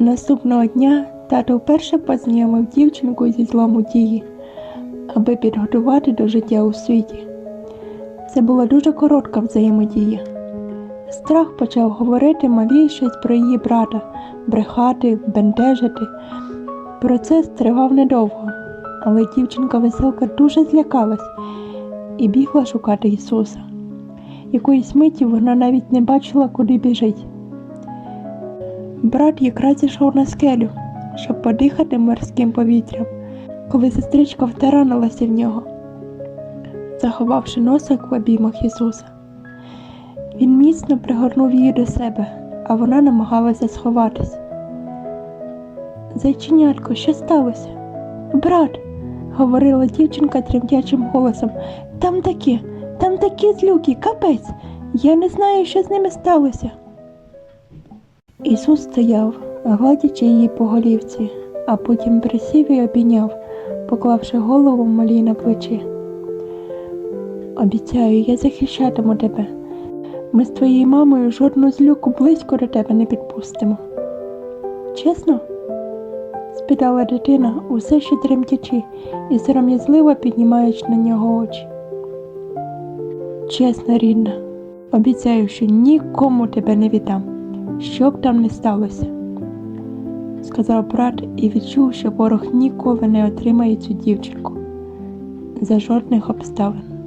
Наступного дня тато вперше познайомив дівчинку зі злому дії, аби підготувати до життя у світі. Це була дуже коротка взаємодія. Страх почав говорити малій щось про її брата, брехати, бентежити. Процес тривав недовго, але дівчинка веселка дуже злякалась і бігла шукати Ісуса. Якоїсь миті вона навіть не бачила, куди біжить. Брат якраз ішов на скелю, щоб подихати морським повітрям, коли сестричка втаранилася в нього, заховавши носик в обіймах Ісуса. Він міцно пригорнув її до себе, а вона намагалася сховатись. Зайченятко, що сталося? Брат, говорила дівчинка тремтячим голосом, там такі, там такі злюки, капець. Я не знаю, що з ними сталося. Ісус стояв, гладячи її по голівці, а потім присів і обійняв, поклавши голову малій на плечі. Обіцяю, я захищатиму тебе. Ми з твоєю мамою жодну злюку близько до тебе не підпустимо. Чесно? спитала дитина, усе ще тремтячи і сором'язливо піднімаючи на нього очі. Чесно, рідна, обіцяю, що нікому тебе не віддам, що б там не сталося, сказав брат і відчув, що ворог ніколи не отримає цю дівчинку за жодних обставин.